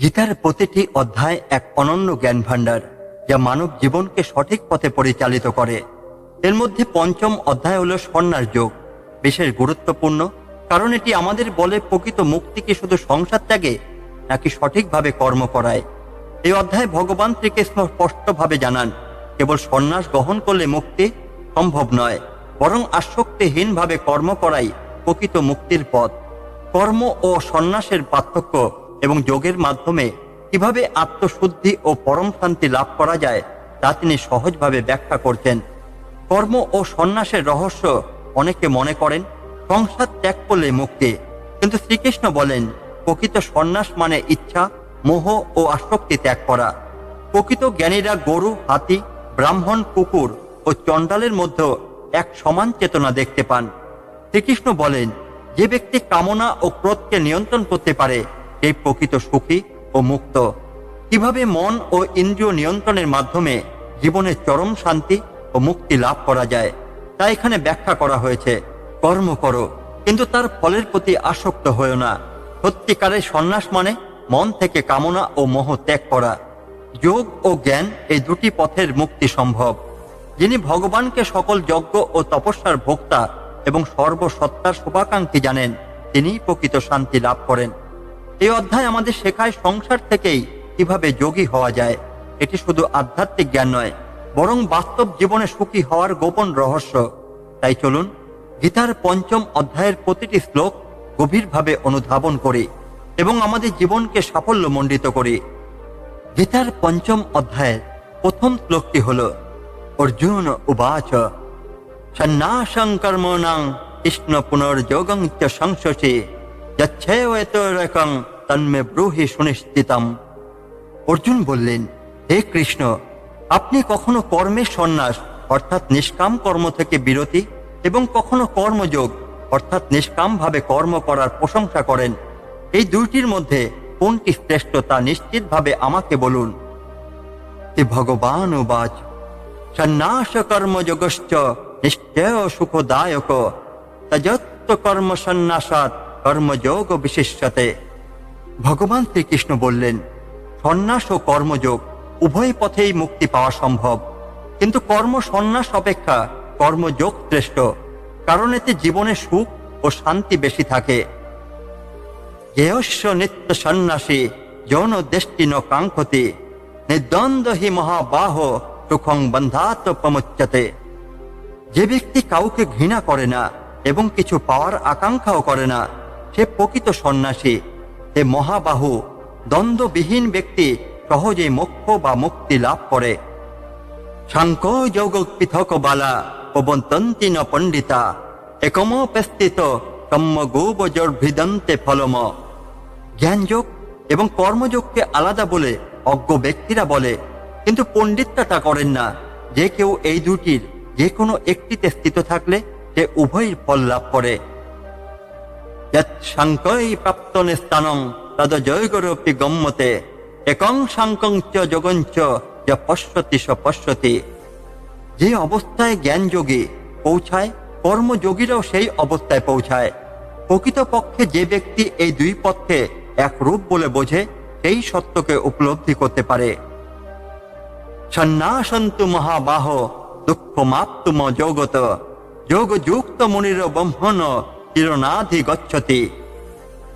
গীতার প্রতিটি অধ্যায় এক অনন্য জ্ঞান ভাণ্ডার যা মানব জীবনকে সঠিক পথে পরিচালিত করে। এর মধ্যে পঞ্চম অধ্যায় হল সন্ন্যাস যোগ। বিশেষ গুরুত্বপূর্ণ, কারণ এটি আমাদের বলে প্রকৃত মুক্তি কি শুধু সংসার ত্যাগে, নাকি সঠিকভাবে কর্ম করায়। এই অধ্যায়ে ভগবান শ্রীকৃষ্ণ স্পষ্টভাবে জানান, কেবল সন্ন্যাস গ্রহণ করলে মুক্তি সম্ভব নয়, বরং আসক্তিহীনভাবে কর্ম করাই প্রকৃত মুক্তির পথ। কর্ম ও সন্ন্যাসের পার্থক্য এবং যোগের মাধ্যমে কীভাবে আত্মশুদ্ধি ও পরম শান্তি লাভ করা যায়, তা তিনি সহজভাবে ব্যাখ্যা করছেন। কর্ম ও সন্ন্যাসের রহস্য অনেকে মনে করেন, সংসার ত্যাগ করলে মুক্তি। কিন্তু শ্রীকৃষ্ণ বলেন, প্রকৃত সন্ন্যাস মানে ইচ্ছা, মোহ ও আসক্তি ত্যাগ করা। প্রকৃত জ্ঞানীরা গরু, হাতি, ব্রাহ্মণ, কুকুর ও চণ্ডালের মধ্যে এক সমান চেতনা দেখতে পান। শ্রীকৃষ্ণ বলেন, যে ব্যক্তি কামনা ও ক্রোধকে নিয়ন্ত্রণ করতে পারে সেই প্রকৃত সুখী ও মুক্ত। কীভাবে মন ও ইন্দ্রিয় নিয়ন্ত্রণের মাধ্যমে জীবনের চরম শান্তি ও মুক্তি লাভ করা যায়, তা এখানে ব্যাখ্যা করা হয়েছে। কর্ম করো, কিন্তু তার ফলের প্রতি আসক্ত হয়েও না। সত্যিকারের সন্ন্যাস মানে মন থেকে কামনা ও মোহ ত্যাগ করা। যোগ ও জ্ঞান এই দুটি পথের মুক্তি সম্ভব। যিনি ভগবানকে সকল যজ্ঞ ও তপস্যার ভোক্তা এবং সর্বসত্তার শুভাকাঙ্ক্ষী জানেন, তিনিই প্রকৃত শান্তি লাভ করেন। এই অধ্যায় আমাদের শেখায় সংসার থেকেই কীভাবে যোগী হওয়া যায়। এটি শুধু আধ্যাত্মিক জ্ঞান নয়, বরং বাস্তব জীবনে সুখী হওয়ার গোপন রহস্য। তাই চলুন গীতার পঞ্চম অধ্যায়ের প্রতিটি শ্লোক গভীরভাবে অনুধাবন করি এবং আমাদের জীবনকে সাফল্য মণ্ডিত করি। গীতার পঞ্চম অধ্যায়ের প্রথম শ্লোকটি হল, অর্জুন উবাচ, সন্ন্যাসং কর্মণাং কৃষ্ণ পুনর্যোগং চ সংশসে যচ্ছেয়তরকং তন্মে ব্রূহি সুনিশ্চিতম। অর্জুন বললেন, হে কৃষ্ণ, আপনি কখনো কর্মের সন্ন্যাস, অর্থাৎ নিষ্কাম কর্ম থেকে বিরতি, এবং কখনো কর্মযোগ, অর্থাৎ নিষ্কাম ভাবে কর্ম করার প্রশংসা করেন? এই দুইটির মধ্যে কোনটি শ্রেষ্ঠ তা নিশ্চিতভাবে আমাকে বলুন। তে ভগবান উবাচ, সন্ন্যাস কর্মযোগশ্চ নিশ্চয় সুখদায়ক, তজত্ব কর্ম সন্ন্যাসাত কর্মযোগ বিশিষ্যতে ভগবান শ্রীকৃষ্ণ বললেন, সন্ন্যাস ও কর্মযোগ উভয় পথেই মুক্তি পাওয়া সম্ভব। কিন্তু কর্ম সন্ন্যাস অপেক্ষা কর্মযোগ শ্রেষ্ঠ, কারণ এতে জীবনে সুখ ও শান্তি বেশি থাকে। জ্ঞেয়স্য নিত্য সন্ন্যাসী যৌন দেষ্টিন কাঙ্ক্ষতি, নিদ্বন্দ্ব হি মহাবাহ সুখং বন্ধাত প্রমুচ্যতে যে ব্যক্তি কাউকে ঘৃণা করে না এবং কিছু পাওয়ার আকাঙ্ক্ষাও করে না সে প্রকৃত সন্ন্যাসী। হে মহাবাহু, দ্বন্দ্ববিহীন ব্যক্তি সহজেই মোক্ষ বা মুক্তি লাভ করে। সাংক যোগ পৃথক বালা পবন্তন্তি ন পণ্ডিতা, একম পেস্তিত কম্ম ফলম। জ্ঞানযোগ এবং কর্মযোগকে আলাদা বলে অজ্ঞ ব্যক্তিরা বলে, কিন্তু পণ্ডিতরা তা করেন না। যে কেউ এই দুটির যে কোনো একটিতে স্থিত থাকলে সে উভয়ের ফল লাভ করে। স্থানং চ যোগঞ্চ যা অবস্থায় জ্ঞান যোগী পৌঁছায় কর্মযোগীরাও সেই অবস্থায় পৌঁছায়। প্রকৃতপক্ষে যে ব্যক্তি এই দুই পথকে এক রূপ বলে বোঝে, সেই সত্যকে উপলব্ধি করতে পারে। সন্ন্যাসন্তু মহাবাহ দুঃখ মাপ্তুম যোগত যোগ যুক্ত মুনির ব্রহ্মণ চিরনাধি গচ্ছতি।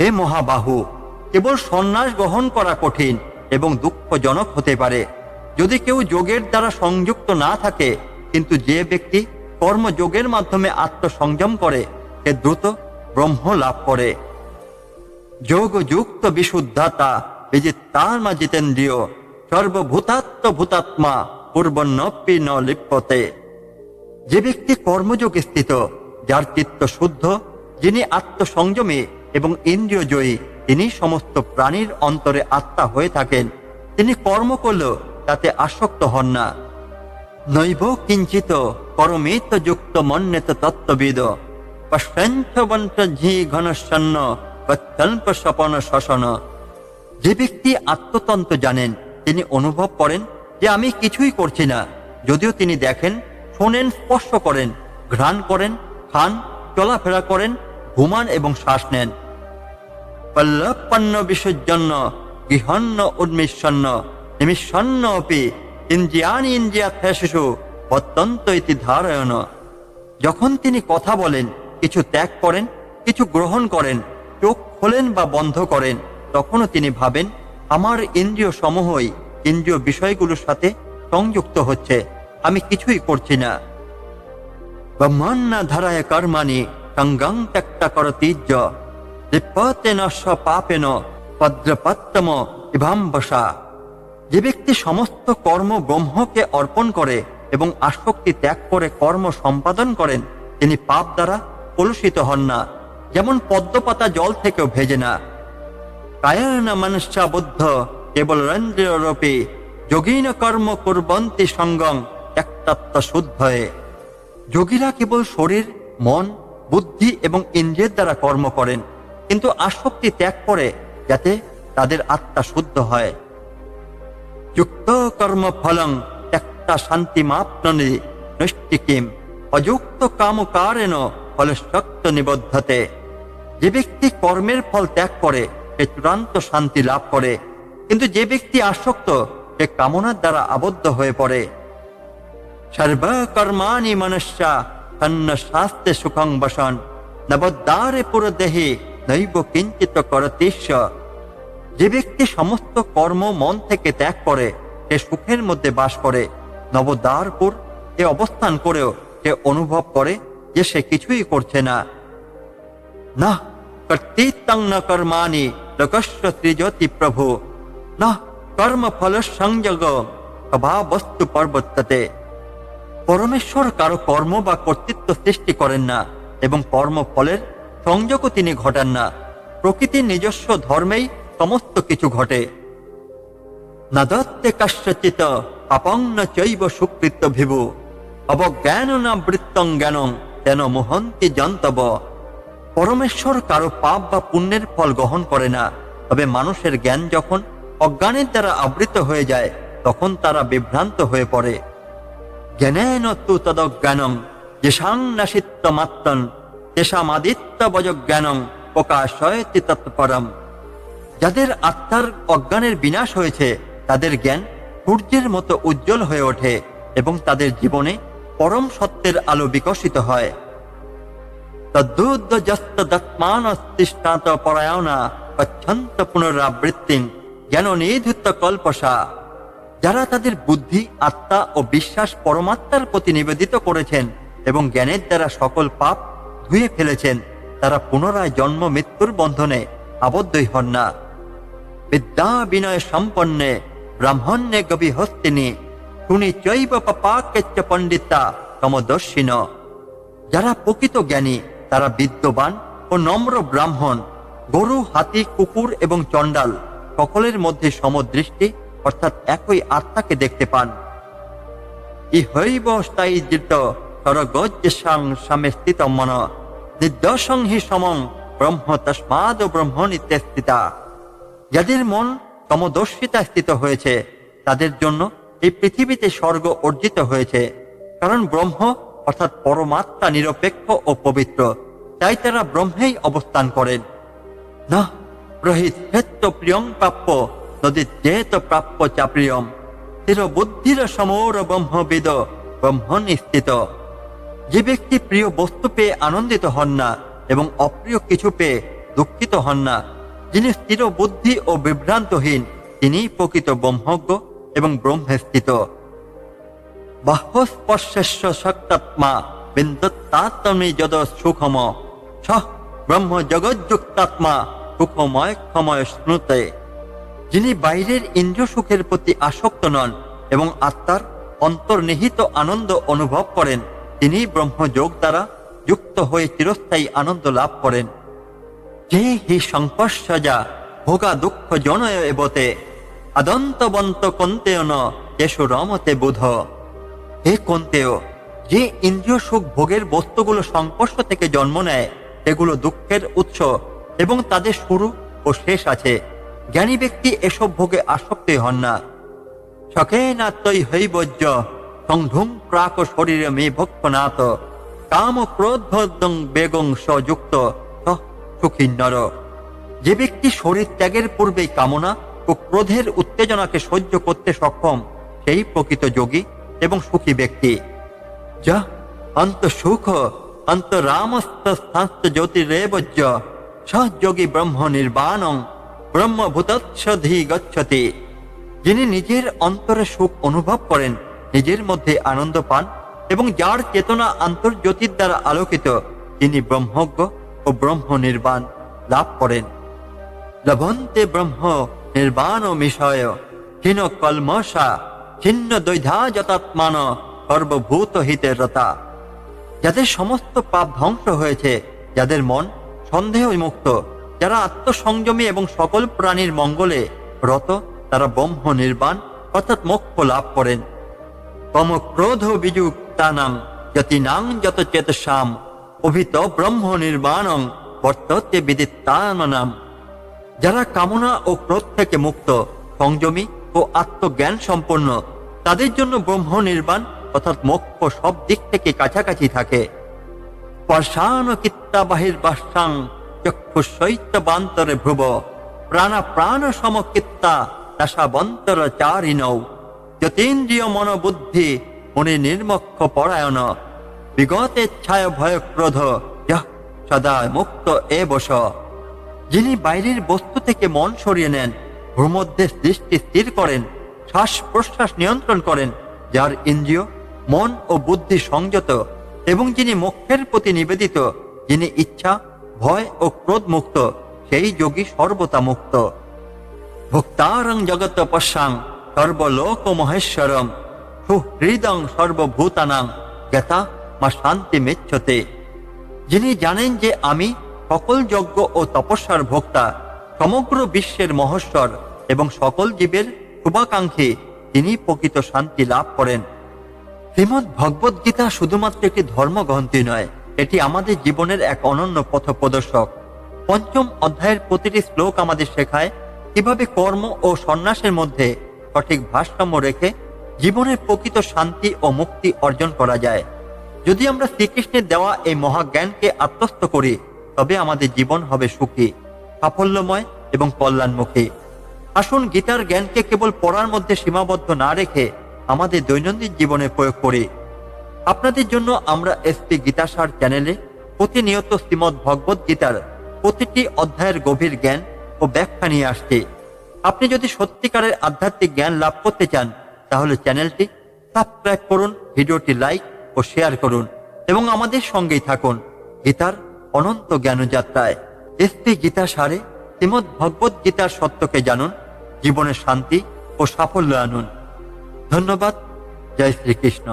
হে মহাবাহু, কেবল সন্ন্যাস গ্রহণ করা কঠিন এবং দুঃখজনক হতে পারে। যদি কেউ যোগের দ্বারা সংযুক্ত না থাকে, কিন্তু যে ব্যক্তি কর্মযোগের মাধ্যমে আত্মসংযম করে, সে দ্রুত ব্রহ্ম লাভ করে। যোগ যুক্ত বিশুদ্ধাতা বিজিত্তার্মা জিতেন্দ্রিয় সর্বভূতাত্ম ভূতাত্মা ন লিপ্যতে। যে ব্যক্তি কর্মযোগে স্থিত, যার চিত্ত শুদ্ধ যিনি আত্মসংযমী এবং ইন্দ্রিয় জয়ী তিনি সমস্ত প্রাণীর অন্তরে আত্মা হয়ে থাকেন। তিনি কর্ম করলেও তাতে আসক্ত হন না। নৈব কিঞ্চিত করমিত যুক্ত মন্যত তত্ত্ববিদ পশ্যঞ্চবন্ত ঝি ঘনশন্ন প্রত্যল্প স্বপন শশন যে ব্যক্তি আত্মতন্ত্র জানেন, তিনি অনুভব করেন যে আমি কিছুই করছি না। যদিও তিনি দেখেন, শোনেন, স্পর্শ করেন, ঘ্রাণ করেন, খান চলাফেরা করেন, ঘুমান এবং শ্বাস নেন। পল্লবপন্ন বিসর্জন্য গৃহন্ন উন্মিষন্ন নিমিষন্ন অপি ইন্দ্রিয়ানি ইন্দ্রিয়া শিশু অত্যন্ত ইতি ধারয়ন যখন তিনি কথা বলেন, কিছু ত্যাগ করেন, কিছু গ্রহণ করেন, চোখ খোলেন বা বন্ধ করেন, তখনও তিনি ভাবেন, আমার ইন্দ্রিয় সমূহই ইন্দ্রিয় বিষয়গুলোর সাথে সংযুক্ত হচ্ছে, আমি কিছুই করছি না। ধারায় কর্মাণি সঙ্গং ত্যক্তা করতীর্য লিপ্যতে নস্য পাপেন পদ্রপত্তম ইভাম্বসা যে ব্যক্তি সমস্ত কর্ম ব্রহ্মকে অর্পণ করে এবং আসক্তি ত্যাগ করে কর্ম সম্পাদন করেন, তিনি পাপ দ্বারা কলুষিত হন না, যেমন পদ্মপাতা জল থেকেও ভেজে না। কায়ন মনুষ্যা বুদ্ধ কেবল রন্দ্ররূপে যোগীন কর্ম কুর্বন্তি সঙ্গম একতত্ত্ব শুদ্ধয়ে। যোগীরা কেবল শরীর, মন, বুদ্ধি এবং ইন্দ্রিয়ের দ্বারা কর্ম করেন, কিন্তু আসক্তি ত্যাগ করে যাতে তাদের আত্মা শুদ্ধ হয়। যুক্ত কর্ম ফলং ত্যক্তা শান্তি মাপননি নৈষ্টিকিম, অযুক্ত কাম কারেণ ফলে শক্ত নিবদ্ধতে। যে ব্যক্তি কর্মের ফল ত্যাগ করে, সে চূড়ান্ত শান্তি লাভ করে, কিন্তু যে ব্যক্তি আসক্ত, সে কামনার দ্বারা আবদ্ধ হয়ে পড়ে। সর্বকর্মাণি মনুষ্যা, তন্ন শাস্তে সুখং বসন। নবদ্বারে পুর দেহে নৈব কিঞ্চিত করতিস্য যে ব্যক্তি সমস্ত কর্ম মন থেকে ত্যাগ করে, সে সুখের মধ্যে বাস করে। নবদ্বারপুর এ অবস্থান করেও সে অনুভব করে যে সে কিছুই করছে না। না কর্তৃত্বং ন কর্মাণি, লোকস্য সৃজতি প্রভু। না কর্মফল সংযোগ বস্তু পর্বততে পরমেশ্বর কারও কর্ম বা কর্তৃত্ব সৃষ্টি করেন না এবং কর্মফলের সংযোগও তিনি ঘটান না। প্রকৃতির নিজস্ব ধর্মেই সমস্ত কিছু ঘটে। না দত্তে কাশ্যচিত আপন্ন চৈব সুকৃত ভিভু অবজ্ঞান না বৃত্তং জ্ঞানং তেন মোহন্তি জন্তব। পরমেশ্বর কারও পাপ বা পুণ্যের ফল গ্রহণ করে না। তবে মানুষের জ্ঞান যখন অজ্ঞানের দ্বারা আবৃত হয়ে যায়, তখন তারা বিভ্রান্ত হয়ে পড়ে। জ্ঞানেন তু তদজ্ঞানং যেসাং নাসিত্ব মাত্তন তেষামাদিত্য বজজ্ঞানং প্রকাশয়তি তৎপরম। যাদের আত্মার অজ্ঞানের বিনাশ হয়েছে, তাদের জ্ঞান সূর্যের মতো উজ্জ্বল হয়ে ওঠে এবং তাদের জীবনে পরম সত্যের আলো বিকশিত হয়। তদ্দুদ্দস্তাত্মানস্তিষ্ঠান্ত পরায়ণা গচ্ছন্ত পুনরাবৃত্তিং জ্ঞান নিধৃত কল্পসা যারা তাদের বুদ্ধি, আত্মা ও বিশ্বাস পরমাত্মার প্রতি নিবেদিত করেছেন এবং জ্ঞানের দ্বারা সকল পাপ ধুয়ে ফেলেছেন, তারা পুনরায় জন্ম মৃত্যুর বন্ধনে আবদ্ধই হন না। বিদ্যা বিনয় সম্পন্নে ব্রাহ্মণ্যে গভী হস্তিনী শুনি চৈব পাপাকেচ্চ পণ্ডিতা তমদর্শিন। যারা প্রকৃত জ্ঞানী, তারা বিদ্যবান ও নম্র ব্রাহ্মণ, গরু, হাতি, কুকুর এবং চণ্ডাল সকলের মধ্যে সমদৃষ্টি অর্থাৎ একই আত্মাকে দেখতে পান। ই ইহৈব স্থায়ী সামে স্থিত মন নির্দশং হি সমং ব্রহ্ম তস্মাদ ব্রহ্ম নিত্যস্থিতা। যাদের মন সমদর্শিতা স্থিত হয়েছে, তাদের জন্য এই পৃথিবীতে স্বর্গ অর্জিত হয়েছে। কারণ ব্রহ্ম অর্থাৎ পরমাত্মা নিরপেক্ষ ও পবিত্র, তাই তারা ব্রহ্মেই অবস্থান করেন। না প্রহিত প্রিয়ং প্রাপ্য প্রাপ্য চা প্রিয়ম স্থির বুদ্ধির ব্রহ্মবিদ যে ব্যক্তি প্রিয় বস্তু পেয়ে আনন্দিত হন না এবং অপ্রিয় কিছু পেয়ে দুঃখিত হন না, যিনি স্থির বুদ্ধি ও বিভ্রান্তহীন, তিনিই প্রকৃত ব্রহ্মজ্ঞ এবং ব্রহ্মে স্থিত বাহ্যস্পর্শেশ্ব শক্তাত্মা বিন্দুত্তাত্মনি যদ সুখম। সহ ব্রহ্ম জগৎযুক্তাত্মা সুখময় ক্ষময় স্মৃতে যিনি বাইরের ইন্দ্রিয় সুখের প্রতি আসক্ত নন এবং আত্মার অন্তর্নিহিত আনন্দ অনুভব করেন, তিনি ব্রহ্মযোগ দ্বারা যুক্ত হয়ে চিরস্থায়ী আনন্দ লাভ করেন। যে হি সংকর্ষজা ভোগা দুঃখ জনয় এবতে, আদন্তবন্ত কন্তেয় ন রমতে বুধ। হে কন্তেয়, যে ইন্দ্রিয় সুখ ভোগের বস্তুগুলো সংকর্ষ থেকে জন্ম নেয়, সেগুলো দুঃখের উৎস এবং তাদের শুরু ও শেষ আছে। জ্ঞানী ব্যক্তি এসব ভোগে আসক্ত হন না। সখেনাত্মই হৈবজ্য, সংধুম প্রাক শরীরে মে ভক্ষনাথ কাম ক্রোধং বেগং সযুক্ত সুখী নর। যে ব্যক্তি শরীর ত্যাগের পূর্বেই কামনা ও ক্রোধের উত্তেজনাকে সহ্য করতে সক্ষম, সেই প্রকৃত যোগী এবং সুখী ব্যক্তি। যা অন্ত সুখ, অন্ত রামস্ত স্থাস্ত জ্যোতিরেবজ্য সহযোগী ব্রহ্ম নির্বাণং ব্রহ্মভূতৎসধি গচ্ছতি যিনি নিজের অন্তরে সুখ অনুভব করেন, নিজের মধ্যে আনন্দ পান এবং যার চেতনা আন্তর্জ্যোতির দ্বারা আলোকিত, তিনি ব্রহ্মজ্ঞ ও ব্রহ্ম নির্বাণ লাভ করেন। লভন্তে ব্রহ্ম নির্বাণ মিশয় হীন কলমশা ছিন্ন দৈধা যতাত্মান সর্বভূত হিতের রতা। যাদের সমস্ত পাপ ধ্বংস হয়েছে, যাদের মন সন্দেহ মুক্ত যারা আত্মসংযমী এবং সকল প্রাণীর মঙ্গলে রত, তারা ব্রহ্ম নির্বাণ, অর্থাৎ মোক্ষ লাভ করেন। কম ক্রোধ বিযুক্তানাং যতিনাং যত চেতসাম, অভিত ব্রহ্ম নির্বাণং বর্ততে বিদিত্তানাম যারা কামনা ও ক্রোধ থেকে মুক্ত, সংযমী ও আত্মজ্ঞান সম্পন্ন, তাদের জন্য ব্রহ্ম নির্বাণ, অর্থাৎ মোক্ষ সব দিক থেকে কাছাকাছি থাকে। পর্ষান কিত্তা বাহির বাসাং ভ্রুব প্রাণা প্রাণ সমকিত্তা যতীন্দ্রিয় মনোবুদ্ধি মনে নির্মক্ষ পরায়ণ যহ সদা মুক্ত এ বস যিনি বাইরের বস্তু থেকে মন সরিয়ে নেন, ভূমধ্যে দৃষ্টি স্থির করেন শ্বাস প্রশ্বাস নিয়ন্ত্রণ করেন, যার ইন্দ্রিয়, মন ও বুদ্ধি সংযত, এবং যিনি মোক্ষের প্রতি নিবেদিত, যিনি ইচ্ছা ভয় ও ক্রোধ মুক্ত, সেই যোগী সর্বতা মুক্ত। ভোক্তারং জগত পশ্যাং সর্বলোক মহেশ্বরম, সুহৃদং সর্বভূতানাং জ্ঞাতা মা শান্তি মেচ্ছতে। যিনি জানেন যে আমি সকল যজ্ঞ ও তপস্যার ভোক্তা, সমগ্র বিশ্বের মহস্বর এবং সকল জীবের শুভাকাঙ্ক্ষী, তিনি প্রকৃত শান্তি লাভ করেন। শ্রীমদ ভগবদ্গীতা শুধুমাত্র একটি ধর্মগ্রন্থি নয় এটি আমাদের জীবনের এক অনন্য পথ প্রদর্শক। পঞ্চম অধ্যায়ের প্রতিটি শ্লোক আমাদের শেখায় কীভাবে কর্ম ও সন্ন্যাসের মধ্যে সঠিক ভারসাম্য রেখে জীবনের প্রকৃত শান্তি ও মুক্তি অর্জন করা যায়। যদি আমরা শ্রীকৃষ্ণের দেওয়া এই মহাজ্ঞানকে আত্মস্থ করি, তবে আমাদের জীবন হবে সুখী, সাফল্যময় এবং কল্যাণমুখী। আসুন গীতার জ্ঞানকে কেবল পড়ার মধ্যে সীমাবদ্ধ না রেখে আমাদের দৈনন্দিন জীবনে প্রয়োগ করি। আপনাদের জন্য আমরা এসপি গীতাসার চ্যানেলে প্রতিনিয়ত শ্রীমদ ভগবত গীতার প্রতিটি অধ্যায়ের গভীর জ্ঞান ও ব্যাখ্যা নিয়ে আসছে। আপনি যদি সত্যিকারের আধ্যাত্মিক জ্ঞান লাভ করতে চান, তাহলে চ্যানেলটি সাবস্ক্রাইব করুন, ভিডিওটি লাইক ও শেয়ার করুন এবং আমাদের সঙ্গেই থাকুন গীতার অনন্ত জ্ঞানযাত্রায়। এসপি গীতা সারে শ্রীমদ ভগবত গীতার সত্যকে জানুন, জীবনে শান্তি ও সাফল্য আনুন। ধন্যবাদ, জয় শ্রীকৃষ্ণ।